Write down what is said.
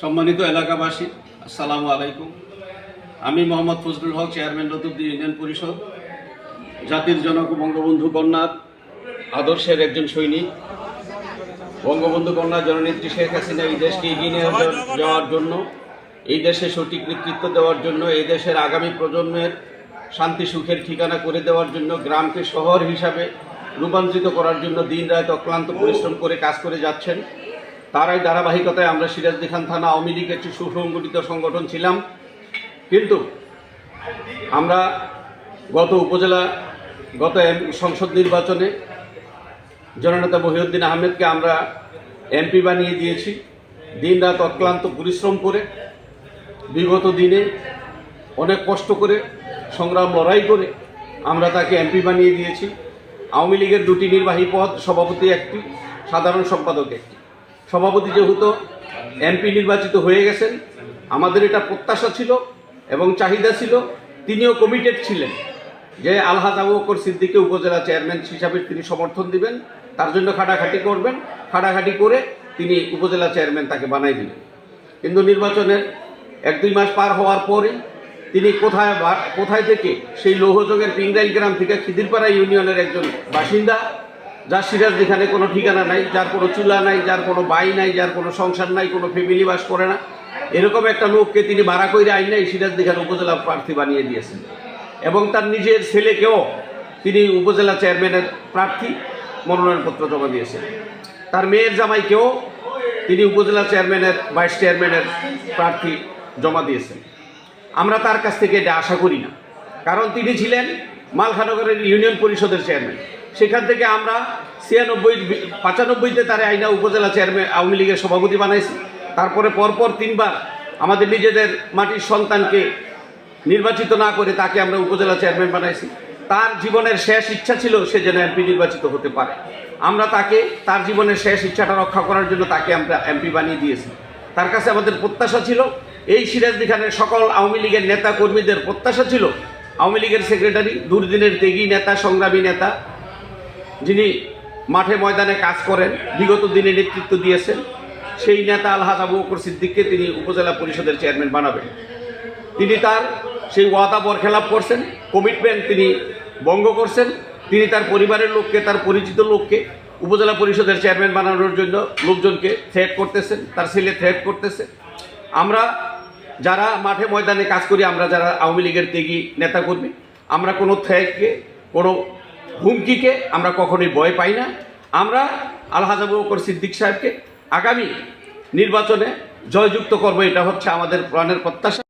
সম্মানিত এলাকাবাসী, আসসালামু আলাইকুম। আমি মোহাম্মদ ফজলুল হক, চেয়ারম্যান রতুব্দি ইউনিয়ন পরিষদ। জাতির জনক বঙ্গবন্ধু কন্যার আদর্শের একজন সৈনিক। বঙ্গবন্ধু কন্যা জননেত্রী শেখ হাসিনা এই দেশকে এগিয়ে নিয়ে যাওয়ার জন্য, এই দেশে সঠিক নেতৃত্ব দেওয়ার জন্য, এই দেশের আগামী প্রজন্মের শান্তি, সুখের ঠিকানা করে দেওয়ার জন্য, গ্রামকে শহর হিসাবে রূপান্তরিত করার জন্য দিন রাত অক্লান্ত পরিশ্রম করে কাজ করে যাচ্ছেন। তারাই ধারাবাহিকতায় আমরা সিরাজদি খান থানা আওয়ামী লীগের একটি সুসংগঠিত সংগঠন ছিলাম। কিন্তু আমরা গত উপজেলা, গত সংসদ নির্বাচনে জননেতা মহিউদ্দিন আহমেদকে আমরা এমপি বানিয়ে দিয়েছি। দিন রাত অক্লান্ত পরিশ্রম করে, বিগত দিনে অনেক কষ্ট করে, সংগ্রাম লড়াই করে আমরা তাকে এমপি বানিয়ে দিয়েছি। আওয়ামী লীগের দুটি নির্বাহী পদ, সভাপতি একটি, সাধারণ সম্পাদক একটি। সভাপতি যেহেতু এমপি নির্বাচিত হয়ে গেছেন, আমাদের এটা প্রত্যাশা ছিল এবং চাহিদা ছিল, তিনিও কমিটেড ছিলেন যে আলহাজ আবু বকর সিদ্দিকে উপজেলা চেয়ারম্যান হিসাবে তিনি সমর্থন দিবেন, তার জন্য খাটাখাটি করবেন, খাটাখাটি করে তিনি উপজেলা চেয়ারম্যান তাকে বানাই দিলেন কিন্তু নির্বাচনের এক দুই মাস পার হওয়ার পরেই তিনি কোথায় কোথায় থেকে সেই লৌহযোগের পিংরাইল গ্রাম থেকে খিদিরপাড়া ইউনিয়নের একজন বাসিন্দা যার সিরাজ যেখানে কোনো ঠিকানা নাই, যার কোনো চুলা নাই, যার কোনো বাই নাই, যার কোনো সংসার নাই, কোনো ফ্যামিলি বাস করে না। এরকম একটা লোককে তিনি ভাড়া কইরে আইন নাই, সিরাজ দেখান উপজেলা প্রার্থী বানিয়ে দিয়েছেন। এবং তার নিজের ছেলেকেও তিনি উপজেলা চেয়ারম্যানের প্রার্থী মনোনয়নপত্র জমা দিয়েছেন। তার মেয়ের জামাইকেও তিনি উপজেলা চেয়ারম্যানের ভাইস চেয়ারম্যানের প্রার্থী জমা দিয়েছেন। আমরা তার কাছ থেকে এটা আশা করি না। কারণ তিনি ছিলেন মালখানগরের ইউনিয়ন পরিষদের চেয়ারম্যান সেখান থেকে আমরা ছিয়ানব্বই পঁচানব্বইতে তার আইনা উপজেলা চেয়ারম্যান, আওয়ামী লীগের সভাপতি বানাইছি। তারপরে পরপর তিনবার আমাদের নিজেদের মাটির সন্তানকে নির্বাচিত না করে তাকে আমরা উপজেলা চেয়ারম্যান বানাইছি। তার জীবনের শেষ ইচ্ছা ছিল সে যেন এমপি নির্বাচিত হতে পারে। আমরা তাকে, তার জীবনের শেষ ইচ্ছাটা রক্ষা করার জন্য তাকে আমরা এমপি বানিয়ে দিয়েছি। তার কাছে আমাদের প্রত্যাশা ছিল, এই সিরাজদি খানের সকল আওয়ামী লীগের নেতা কর্মীদের প্রত্যাশা ছিল, আওয়ামী লীগের সেক্রেটারি, দুর্দিনের ত্যাগী নেতা, সংগ্রামী নেতা মাঠে ময়দানে কাজ করেন, বিগত দিনে নেতৃত্ব দিয়েছেন, সেই নেতা আলহাজ আবু বকর সিদ্দিককে তিনি উপজেলা পরিষদের চেয়ারম্যান বানাবেন। তিনি তার সেই ওয়াদা বরখেলাপ করছেন, কমিটমেন্ট তিনি ভঙ্গ করছেন, তিনি তার পরিবারের লোককে, তার পরিচিত লোককে উপজেলা পরিষদের চেয়ারম্যান বানানোর জন্য লোকজনকে থ্রেট করতেছেন, তার ছেলে থ্রেট করতেছে। আমরা যারা মাঠে ময়দানে কাজ করি, আমরা যারা আওয়ামী লীগের ত্যাগী নেতাকর্মী, আমরা কোনো থ্রেটকে কোনো হুমকিকে আমরা কখনোই ভয় পাই না। আমরা আলহাজ সিদ্দিক সাহেবকে আগামী নির্বাচনে জয়যুক্ত করব, এটা হচ্ছে আমাদের প্রাণের প্রত্যাশা।